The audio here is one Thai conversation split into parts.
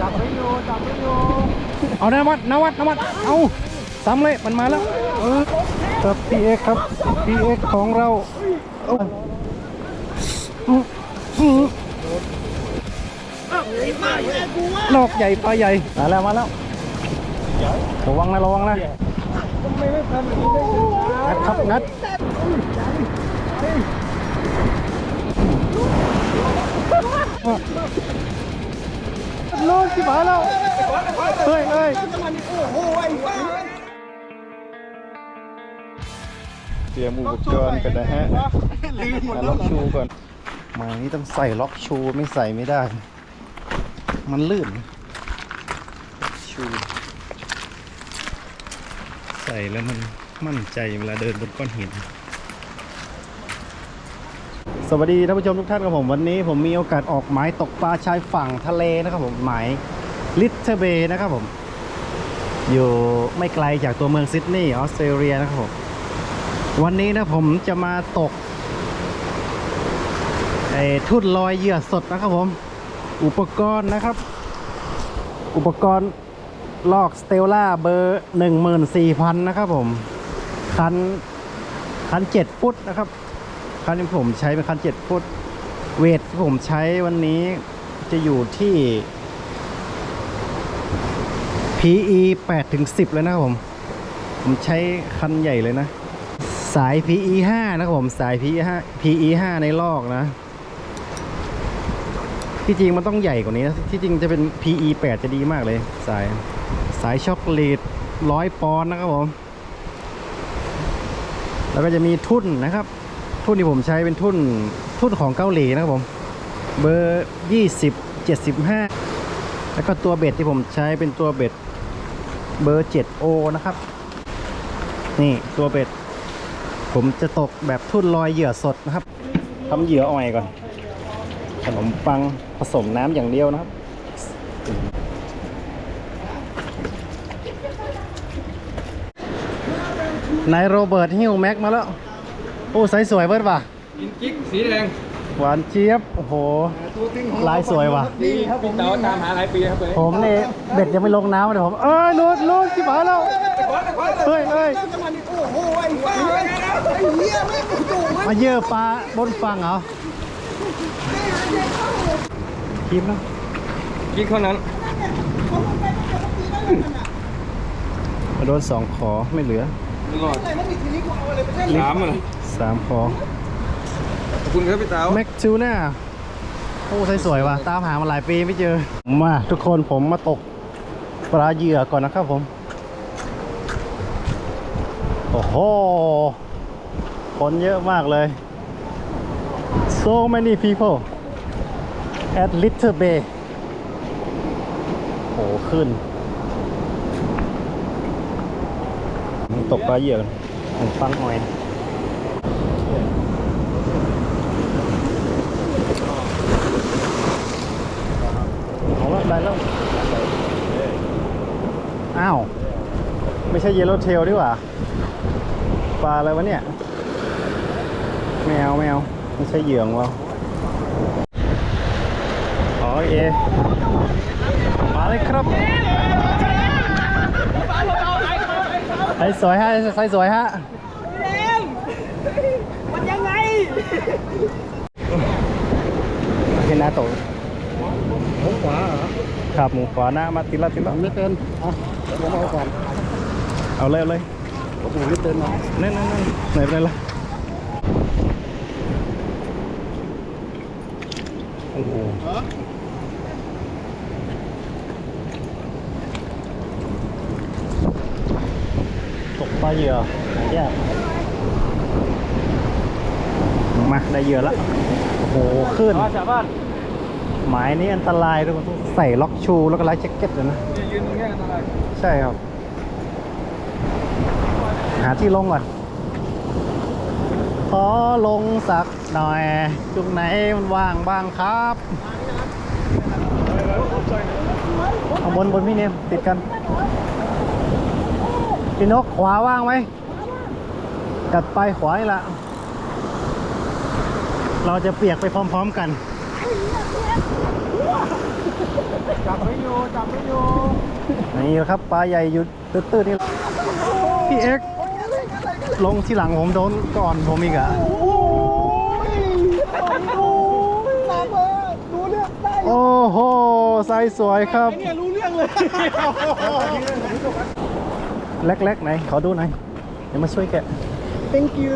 จับไม่อยู่จับไม่อยู่เอานวัดนวัดนวัดเอาซ้ำเลยมันมาแล้วเออครับพีเอครับพีเอของเราเออื้ออื้อลอกใหญ่ปลาใหญ่มาแล้วมาแล้วระวังนะระวังนะไม่ได้ทำอย่างนี้ได้ยังไงงัดครับงัด ลดที่มาแล้วเฮ้ยเฮ้ยเตรียมอุปกรณ์กันนะฮะมาล็อกชูก่อนหมานี้ต้องใส่ล็อกชูไม่ใส่ไม่ได้ มันลื่น ชู ใส่แล้วมันมั่นใจเวลาเดินบนก้อนหิน สวัสดีท่านผู้ชมทุกท่านครับผมวันนี้ผมมีโอกาสออกหมายตกปลาชายฝั่งทะเลนะครับผมหมายลิทเทเบย์นะครับผม อยู่ไม่ไกลจากตัวเมืองซิดนีย์ออสเตรเลียนะครับผมวันนี้นะผมจะมาตกไอ้ทุ่นลอยเหยื่อสดนะครับผม อุปกรณ์นะครับ อุปกรณ์ลอกสเตลล่าเบอร์14,000นสี่พันนะครับผม คันคัน7ฟุตนะครับ คันที่ผมใช้เป็นคัน7ฟุตเวทที่ผมใช้วันนี้จะอยู่ที่ PE 8ถึง10เลยนะครับผม ผมใช้คันใหญ่เลยนะ สาย PE 5นะครับผมสาย PE 5 PE 5ในลอกนะ ที่จริงมันต้องใหญ่กว่านี้นะที่จริงจะเป็น PE 8 จะดีมากเลย สายสายช็อกโกแลตร้อยปอนด์นะครับผม แล้วก็จะมีทุ่นนะครับ ทุ่นที่ผมใช้เป็นทุ่นทุ่นของเกาหลีนะครับผม เบอร์20 75แล้วก็ตัวเบ็ดที่ผมใช้เป็นตัวเบ็ดเบอร์ 7O นะครับ นี่ตัวเบ็ด ผมจะตกแบบทุ่นลอยเหยื่อสดนะครับทำเหยื่ออ่อยก่อน ขนมปังผสมน้ำอย่างเดียวนะครับ นายโรเบิร์ตฮิวแม็กมาแล้ว อ้ไซส์สวยเบิร์ดป่ะกินกิ๊กสีแดงหวานเจี๊ยบโอ้โหลายสวยว่ะ นี่ครับผมเต๋าตามหาหลายปีครับเลยผมนี่เบ็ดยังไม่ลงน้ำเลยผม เอ้ยลุดลุดที่หมาแล้ว เฮ้ยเฮ้ยจะมานี่โอ้โหไอ้บ้าไอ้เหี้ยไม่กูดูมันมาเยอะปลาบนฝั่งเหรอคิมนะกิ๊กเท่านั้นโดนสองขอไม่เหลือรอดอะไรนั่นนี่ทีนี้กูเอาอะไรไปได้สามเลย สามขอขอบคุณครับพี่เต๋าแม็กจูน่าโอ้สวยๆว่ะ ตามหามาหลายปีไม่เจอ มาทุกคนผมมาตกปลาเหยื่อก่อนนะครับผม โอ้โหคนเยอะมากเลย so many people at Little Bay โอ้ขึ้น ตกปลาเหยื่อกันผมฟังหน่อย เอาละได้แล้ว อ้าว ไม่ใช่เยลโลเทลดีกว่าปลาอะไรวะเนี่ยแมวแมวไม่ใช่เหยื่องวะอ๋อโอเคมาเลยครับไซส์สวยฮะไซส์สวยฮะมันยังไงเห็นหน้าโตหมูขวาเหรอครับหมูขวาหน้ามาติดละติดละไม่เป็นอะเดี๋ยว ผมเอาก่อนเอาเลยเอาเลยผมไม่เป็นนะนั่นนั่นนั่นไหนเป็นไรล่ะโอ้โหตกปลาเหยื่อหายากมาได้เหยื่อแล้วโอ้โหขึ้นชาวบ้าน หมายนี้อันตรายด้วยมันต้องใส่ล็อกชูแล้วก็ไลท์แจ็คเก็ตเลยนะยืนตรงนี้อันตรายใช่ครับ หาที่ลงก่อนขอลงสักหน่อย จุงไหนมันว่างบ้างครับเอาบนบนพี่เนมติดกัน พี่นกขวาว่างไหมกัดไปขวานี่ละเราจะเปียกไปพร้อม ๆ กัน จับไม่อยู่จับไม่อยู่นี่แหละครับปลาใหญ่อยู่ตื้นๆนี่พี่เอ็กลงที่หลังผมโดนก่อนผมอีกอะโอ้ยโอ้ยตามมารู้เรื่องได้โอ้โหไซส์สวยครับเนี่ยรู้เรื่องเลยเล็กๆไหนขอดูหน่อยเดี๋ยวมาช่วยแกะ thank you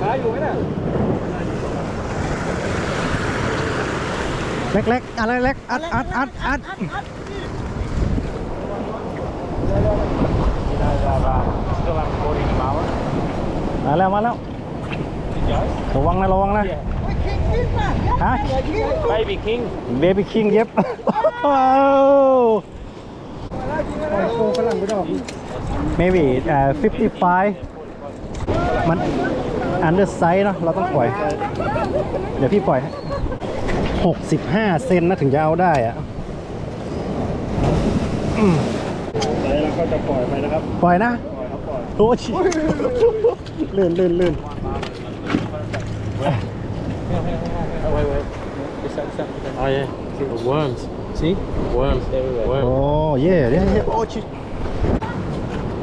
หาอยู่ไหมน่ะ เล็กๆอะไรเล็กอัดอัดอัดอัดมาแล้วมาแล้วระวังนะระวังนะโอ้ยคิงคิงมาฮะ Baby King เบบี้คิงเย็บปล่อยโคฝรั่งไปดอก maybe อ่า55 มัน under size เนอะเราต้องปล่อย เดี๋ยวพี่ปล่อยให้ 65 เซนนะถึงจะเอาได้อะอืมแล้วก็จะปล่อยไปนะครับ ปล่อยนะโอ้ยลื่นลื่นลื่น Oh yeah the worms see worms everywhere โอ้เย่เย่เย่โอ้ชิ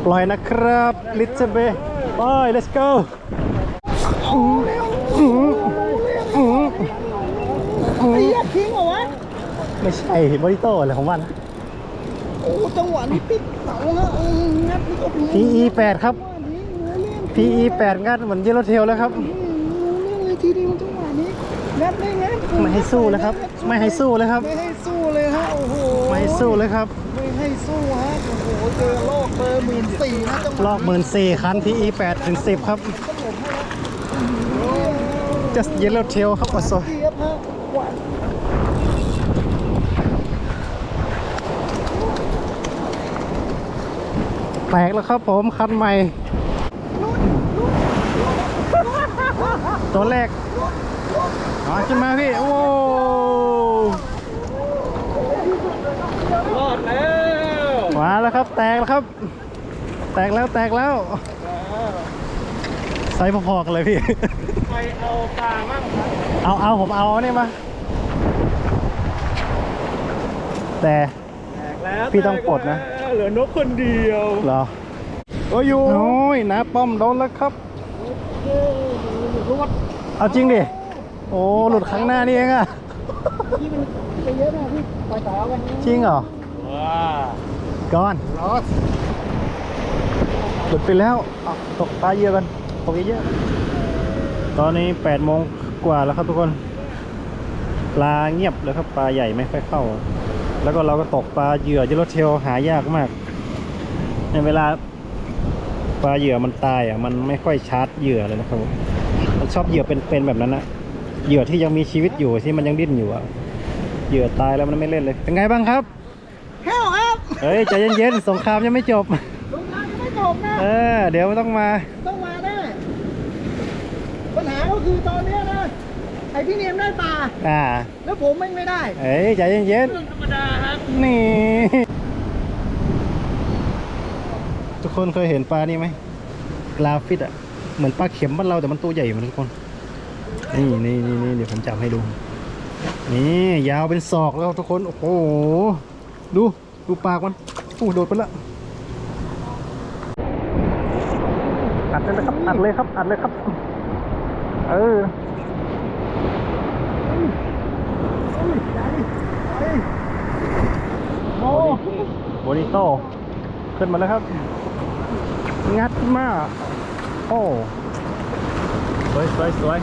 ปล่อยนะครับลิตเบไป let's go อื้ออื้ออื้อ ไอ้ เหี้ยคิงเหรอวะไม่ใช่บริโต้อะไรของมันโอ้จังหวะนี้ปิดเสาฮะอืมงัดนี่ก็รู้ PE 8ครับว่านี้รู้เรื่อง PE 8งัดเหมือนเยลโลเทลแล้วครับอืมรู้เรื่องเลยทีเดียวจังหวะนี้งัดไม่งัดไม่ให้สู้เลยครับ ไม่ให้สู้เลยครับไม่ให้สู้เลยฮะโอ้โหไม่ให้สู้เลยครับไม่ให้สู้ฮะโอ้โหเจอโลกเบอร์หมื่นสี่นะจังหวะลอกหมื่นสี่คัน PE 8ถึง10 ครับ just yellow tail ครับโอ้โซ เจี๊ยบฮะหวาน แตกแล้วครับผมคันใหม่ ตัวแรกอ๋อขึ้นมาพี่ โอ้รอดแล้วมาแล้วครับ แตกแล้วครับ แตกแล้วแตกแล้วไซส์พอๆกันเลยพี่ ไปเอาปลามั่งครับเอาเอาผมเอาเนี่ยมา แต่ แตกแล้วพี่ต้องปลดนะ แตก เหลือนกคนเดียวเหรอโอ้ยอยู่โอ้ยนะป้อมโดนแล้วครับเอาจริงดิโอ้หลุดครั้งหน้านี่เองอะพี่มันไปเยอะนะพี่ปล่อยต่อเอาไว้จริงเหรอว้าก่อนลอสหลุดไปแล้วเอาตกปลาเยอะกันตกเยอะๆตอนนี้8โมงกว่าแล้วครับทุกคน ปลาเงียบเลยครับปลาใหญ่ไม่ค่อยเข้า แล้วก็เราก็ตกปลาเหยื่อเยลโลเทลหายากมาก ในเวลาปลาเหยื่อมันตายอะมันไม่ค่อยชาร์จเหยื่อเลยนะครับผมมันชอบเหยื่อเป็นๆแบบนั้นนะเหยื่อที่ยังมีชีวิตอยู่ที่มันยังดิ้นอยู่อะเหยื่อตายแล้วมันไม่เล่นเลย เป็นไงบ้างครับแค่ครับเฮ้ยใจเย็นๆสงครามยังไม่จบลงทางยังไม่จบนะเออเดี๋ยวมันต้องมาต้องมาแน่ปัญหาก็คือตอนเนี้ยนะ ไอพี่เนียมได้ปลาอ่า แล้วผมไม่ไม่ได้เอ้ยใจเย็นธรรมดาครับๆนี่ ทุกคนเคยเห็นปลานี่ไหมกราฟิตอะ เหมือนปลาเข็มบ้านเราแต่มันตัวใหญ่มันทุกคน นี่นี่นี่นี่เดี๋ยวผมจับให้ดู นี่ยาวเป็นศอกแล้วทุกคน โอ้โห ดูดูปากมันโอ้โหโดดไปละ อัดเลยนะครับ อัดเลยครับ อัดเลยครับ เออโอ้ โบนิโตขึ้นมาแล้วครับ งัดมาก โอ้สวยสวยสวย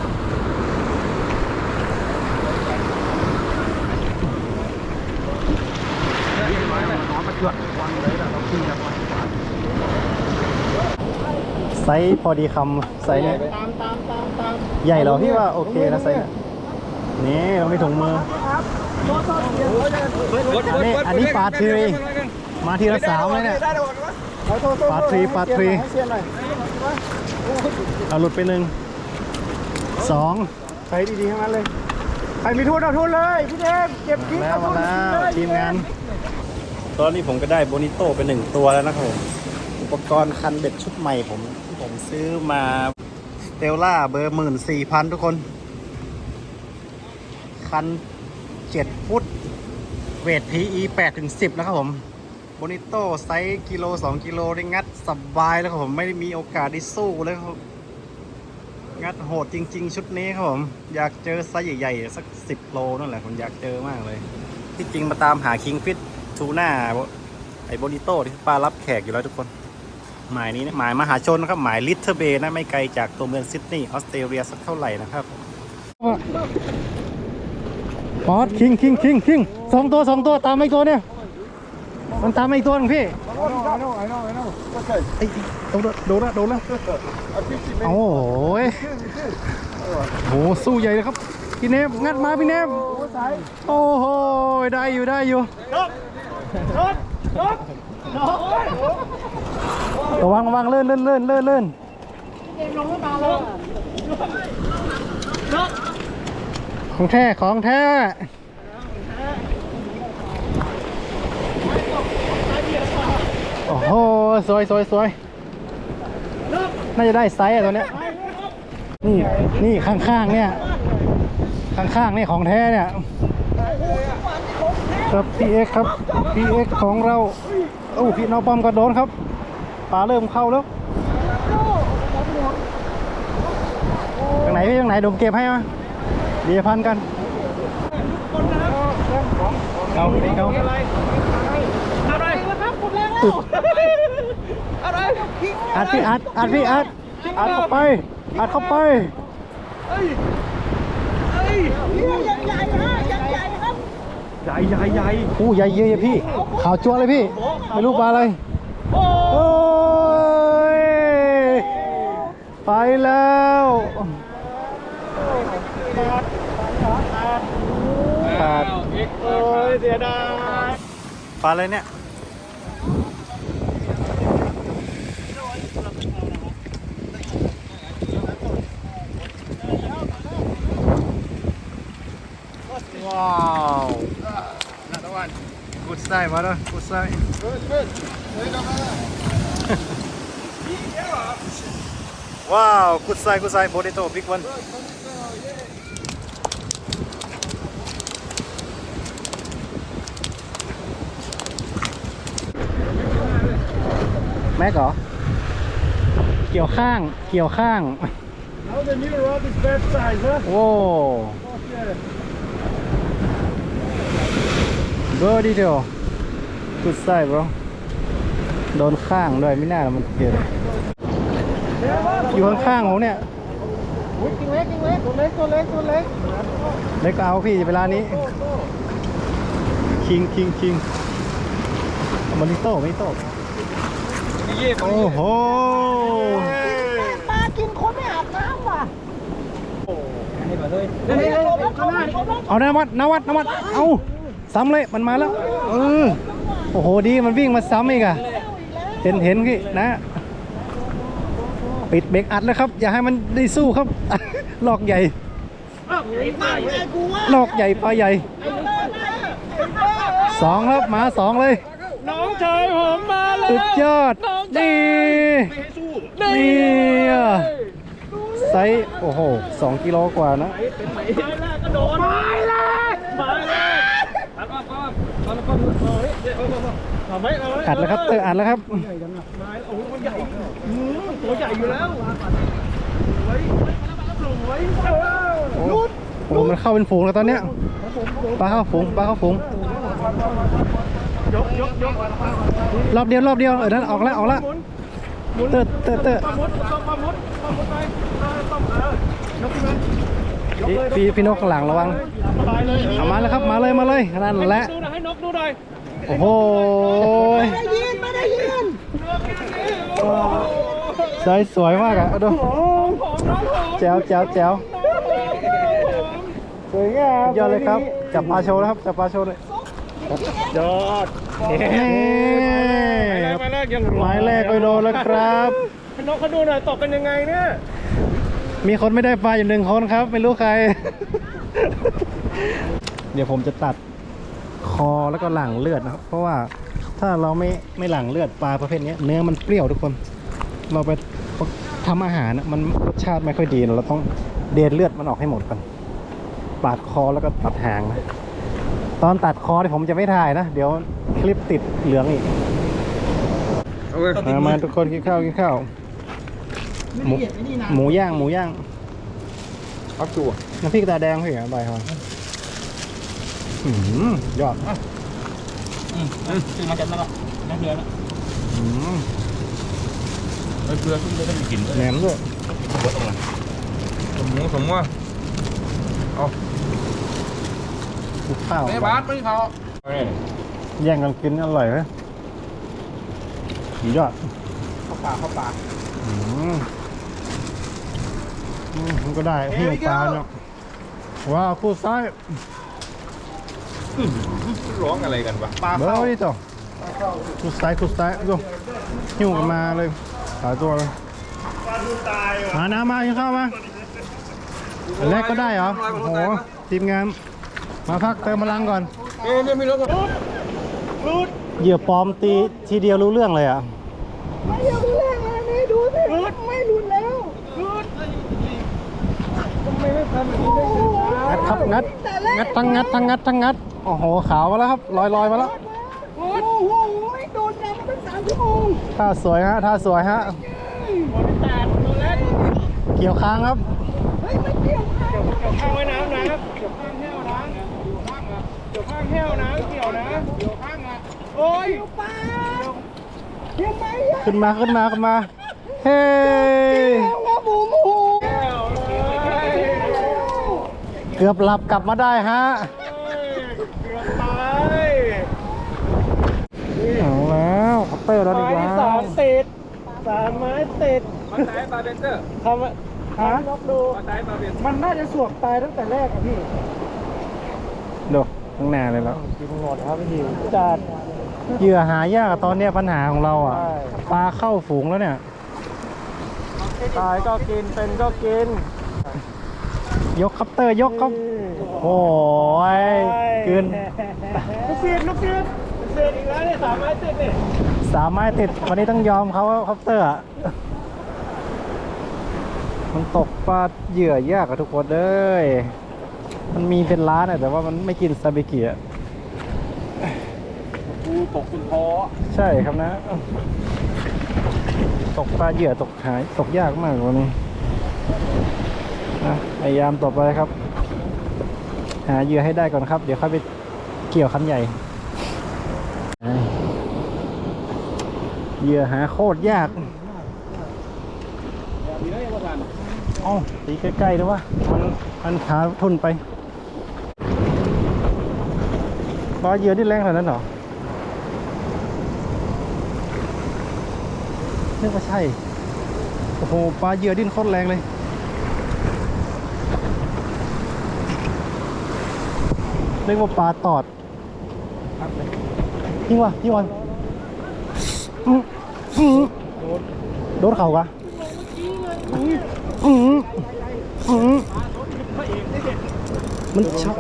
ไซส์พอดีคำไซส์เนี่ยใหญ่เหรอพี่ว่าโอเคนะไซส์นี่ยนี่เราไม่ถุงมือนี่อันนี้อันนี้ปลาที มาทีละสามเลยเนี่ยได้ได้หมดวะขอโทษโทษปาทรีปาทรีให้เสียหน่อยเอาหลุดไปหนึ่งสองใช้ดีๆทั้งนั้นเลย ใครมีทุนเอาทุนเลยพี่เดมเก็บทิ้งแล้วเอาทุมานแล้วเลยทีมงาน ตอนนี้ผมก็ได้โบนิโต้ไปหนึ่งตัวแล้วนะครับผมอุปกรณ์คันเบ็ดชุดใหม่ผมที่ผมซื้อมาสเตลล่าเบอร์หมื่นสี่พันทุกคน คันเจ็ดฟุตวท PE 8ถึง10 นะครับผม โบนิโต้ไซส์กิโล 2 กิโลได้งัดสบายแล้วครับผมไม่ได้มีโอกาสได้สู้เลยครับงัดโหดจริง ๆ ชุดนี้ครับผมอยากเจอไซส์ใหญ่ๆสัก 10 โลนั่นแหละผมอยากเจอมากเลย ที่จริงมาตามหาคิงฟิตทูน่าไอโบนิโต้ที่ปลารับแขกอยู่แล้วทุกคน หมายนี้นะหมายมหาชนนะครับหมายลิทเทอร์เบย์นะไม่ไกลจากตัวเมืองซิดนีย์ออสเตรเลียสักเท่าไหร่นะครับปอดคิงคิงคิงคิงสองตัวสองตัวตามไอ้ตัวเนี่ย มันตามไอ้ตัวนึงพี่ I know, I know, I know. Okay. ไอ้ยโดนแล้วโดนแล้วโดนแล้ว I think she โอ้โหยโหสู้ใหญ่เลยครับ พี่เนฟงัดมาพี่เนฟ What's that? โอ้โหได้อยู่ได้อยู่ระวังระวังเลื่อนเลื่อนเลื่อนเลื่อนเลื่อนของแท้ของแท้ โอ้โห สวยสวยสวยน่าจะได้ไซส์อะตัวเนี้ย นี่ นี่ข้างๆเนี่ย ข้างๆนี่ของแท้เนี่ย ครับ PX ครับ PX ของเราโอ้พี่น้องปอมก็โดนครับปลาเริ่มเข้าแล้วตรงไหนพี่ตรงไหนดมเก็บให้มาเดียพันกันเอาเอาอะไรนะครับผมแล้ว อัดพี่อัดอัดพี่อัดอัดเข้าไปอัดเข้าไปเฮ้ยเฮ้ยยังใหญ่ฮะยังใหญ่ครับใหญ่ใหญ่ใหญ่อู้ใหญ่เยอะๆพี่ขาวจัวเลยพี่ไม่รู้ปลาอะไรโอ้โอ้ยไปแล้วขาดโอ้ยเสียดายปลาอะไรเนี่ย ว้าวนัดวัน กุดไส้มาแล้วกุดไส้ว้าวกุดไส้กุดไส้โพเตโต้บิ๊กวันแม็กเหรอ เกี่ยวข้าง เกี่ยวข้าง Now the new rod is best size, huh? โว้ Okay. เบอร์ดีเดียวกุดไส้ bro โดนข้างด้วยไม่น่ามันเกิดอยู่ข้างๆผมเนี่ยอุ้ยกิงเล็กกิงเล็กตัวเล็กตัวเล็กตัวเล็กเล็กเอาพี่เวลานี้ คิงคิงคิงมาริโต้ไม่โต้โอ้โหปลากินคนไม่อาบน้ำว่ะนี่มาเลยนี่นี่นี่ข้างหน้าเอานวัดนวัดนวัดเอา ซ้ำเลยมันมาแล้วเออโอ้โหดีมันวิ่งมาซ้ำอีกอะเห็นเห็นพี่นะ ปิดเบรกอัดแล้วครับ อย่าให้มันได้สู้ครับ หลอกใหญ่มาไอ้กูว่าหลอกใหญ่ปลาใหญ่สองครับหมาสองเลยน้องชายผมมาแล้วสุดยอดนี่นี่อะไซส์โอ้โหสองกิโลกว่านะโดนมาแล้วมาแล้วเอาเอาเอาเอัดแล้วครับเตอร์อัดแล้วครับมาโอ้โหมันใหญ่ตัวใหญ่อยู่แล้วไว้ไว้เออโอ้โหมันเข้าเป็นฝูงแล้วตอนเนี้ยปลาเข้าฝูงปลาเข้าฝูงยกยกยกรอบเดียวรอบเดียวเออนั่นออกแล้วออกแล้วเตอร์เตอร์เตอร์ปลามุดต้องปลามุดปลามุดไปเออต้องเออยกขึ้นมา พี่พี่พี่นกข้างหลังระวังสบายเลยเอามาแล้วครับมาเลยมาเลยนั่นแหละดูหน่อยให้นกดูหน่อยโอ้โหไม่ได้ยินไม่ได้ยินไซส์สวยมากอะเอาดูของน้องผมแจ๋วแจ๋วแจ๋วสวยงามยอดเลยครับจับปลาโชว์แล้วครับจับปลาโชว์เลยยอดนี่หมายแรกยังหมายแรกไปโดนแล้วครับให้นกเขาดูหน่อยตกเป็นยังไงเนี่ย มีคนไม่ได้ปลาอยู่หนึ่งคนครับ ไม่รู้ใคร เดี๋ยวผมจะตัดคอแล้วก็หลั่งเลือดนะครับ เพราะว่าถ้าเราไม่ไม่หลั่งเลือดปลาประเภทนี้เนื้อมันเปรี้ยวทุกคน เราไปทำอาหารนะมันรสชาติไม่ค่อยดีเราต้องเดนเลือดมันออกให้หมดก่อนปาดคอแล้วก็ตัดหางนะตอนตัดคอที่ผมจะไม่ถ่ายนะ เดี๋ยวคลิปติดเหลืองอีกเอาเลยมามาทุกคนกินข้าวกินข้าว ไม่หมูละเอียดไอ้นี่นะหมูย่างหมูย่างเอาตัว น้ำพริกตาแดงพี่เหรอใบครับอืมยอดอืมซื้อมาจากนั่นหรอนั่นเดือนละอืมเออเกลือขึ้นเลยต้องมีกลิ่นด้วยแหนมด้วยบดตรงไหนสมมติสมมติเอาข้าวไม่บาสไม่เขาแย่งกันกินอร่อยไหมยอดเข้าปากเข้าปากอืมอื มมันก็ได้หิ้วปลาเนาะว้าวคู่ซ้ายร้องอะไรกันวะปลาเบอเข้าร์นี่ต่อคู่ซ้ายคู่ซ้ายดูหิ้วกันมาเลยหลายตัวเลยมาน้ำมากินข้าวมาอันแรกก็ได้เหรอโอ้โหทีมงานมาพักเติมพลังก่อน เอ๊ะเนี่ยไม่รู้กันเหยื่อปลอมตีทีเดียวรู้เรื่องเลยอะ ไม่อยากเล่นเลยนี่ดูสิไม่รุนแล้ว ไม่ได้ทำแบบนี้ได้ถึ งัดครับงัดงัดทั้งงัดทั้งงัดทั้งงัดโอ้โหขาวมาแล้วครับลอยลอยมาแล้วโอ้โหโดนน้ำมาตั้งสามชั่วโมงท่าสวยฮะท่าสวยฮะแปดตัวเล็กเกี่ยวค้างครับเฮ้ยไม่เกี่ยวค่ะเกี่ยวข้างไว้น้ำนะเกี่ยวข้างแห้วนะเกี่ยวข้างแห้วนะเกี่ยวนะเกี่ยวข้างอะโอ้ยปลาเห็นไหมขึ้นมาขึ้นมาขึ้นมาเฮ้ เกือบหลับกลับมาได้ฮะเกือบตายเอาแล้วคัปเตอร์โดนอีกแล้วสามติดสามไม้ติดมาสายบาเบนเตอร์ทำฮะลบดูมาสายบาเบนมันน่าจะสวกตายตั้งแต่แรกอะพี่ดูข้างหน้าเลยแล้วกินหมดครับพี่จัดเหยื่อหายากอะตอนเนี้ยปัญหาของเราอะใช่ปลาเข้าฝูงแล้วเนี่ยตายก็กินเป็นก็กิน ยกคัปเตอร์ยกครับโอ้ยเกินลูกเสียดลูกเสียดลูกเสียดอีกแล้วเนี่ยสามไม้ติดเนี่ยสามไม้ติดวันนี้ต้องยอมเขาคัปเตอร์อะมันตกปลาเหยื่อยากอะทุกคนเลยมันมีเป็นล้านอะแต่ว่ามันไม่กินซาบิกิอะกูตกคุณพอใช่ครับนะ ตกปลาเหยื่อตกหายตกยากมากวันนี้นะ พยายามต่อไปครับ หาเหยื่อให้ได้ก่อนครับ เดี๋ยวค่อยไปเกี่ยวคันใหญ่เหยื่อหาโคตรยากอ๋อตีใกล้ๆนะวะมันมันขาทุนไปปลาเหยื่อที่แรงขนาดนั้นหรอนึกว่าใช่ โอ้โห ปลาเหยื่อดิ้นโคตรแรงเลย นึกว่าปลาตอดจริงวะพี่วันโดนเข่ากะมันชอต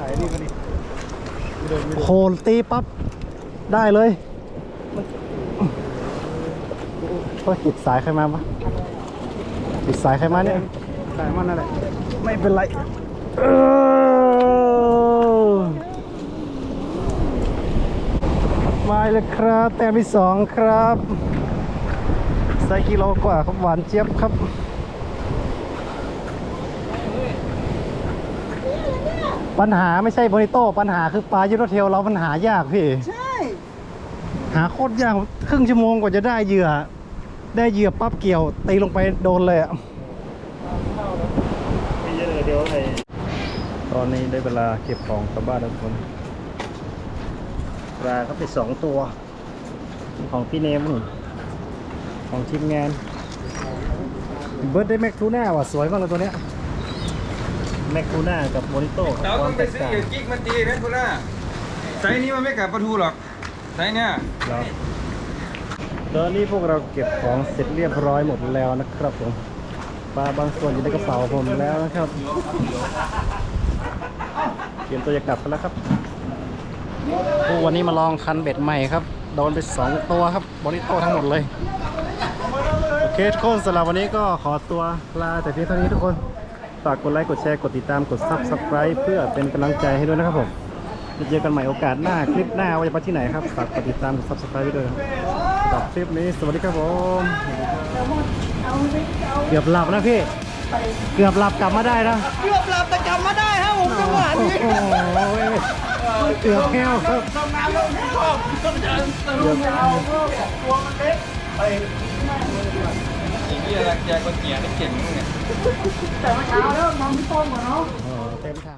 โหนตีปั๊บ ได้เลยก็หิดสายใครมาปะหิดสายใครมาเนี่ย สายมันนั่นแหละ ไม่เป็นไรเออ มาเลยครับ แต้มที่สองครับไซกิโลกว่าครับหวานเจี๊ยบครับปัญหาไม่ใช่โบนิโต้ปัญหาคือปลายูโรเทลเราปัญหายากพี่ ใช่ หาโคตรยากครึ่งชั่วโมงกว่าจะได้เหยื่อ ได้เหยื่อปั๊บเกี่ยว ตีลงไปโดนเลยอะตอนนี้ได้เวลาเก็บของกลับบ้านแล้วทุกคน ปลาก็ไปสองตัว ของพี่เนมนี่ของทีมงานเบิร์ดได้แม็กทูน่าว่ะสวยมากเลยตัวเนี้ยแม็กทูน่ากับโมนิโต้เราต้องไปซื้ออย่ากิ๊กมาตีนะคุณน่าไซส์นี้มันไม่กัดปลาทูหรอกไซส์เนี่ยครับตอนนี้พวกเราเก็บของเสร็จเรียบร้อยหมดแล้วนะครับผมปลาบางส่วนอยู่ในกระเป๋าผมแล้วนะครับเตรียมตัวจะกลับกันแล้วครับ โอ้วันนี้มาลองคันเบ็ดใหม่ครับ โดนไปสองตัวครับบริโตทั้งหมดเลย โอเคทุกคนสำหรับวันนี้ก็ขอตัวลาแต่เพียงเท่านี้ทุกคน ฝากกดไลค์กดแชร์กดติดตามกด Subscribe เพื่อเป็นกำลังใจให้ด้วยนะครับผมจะเจอกันใหม่โอกาสหน้าคลิปหน้าว่าจะไปที่ไหนครับฝากกดติดตามกด subscribe ไว้ด้วยครับสำหรับคลิปนี้สวัสดีครับผมเกือบหลับนะพี่เกือบหลับกลับมาได้นะเกือบหลับแต่กลับมาได้ครับผมจังหวะโอ้นี้โห เกือบแห้วครับทำงานเราไม่ชอบก็จะลุงเอาเพื่อตัวมันเล็กไปไอ้เหี้ยแกก็เกียร์ได้เก่งมึงเนี่ยแต่เมื่อเช้าแล้วนอนพี่ต้นก่อนเนาะเต็มถัง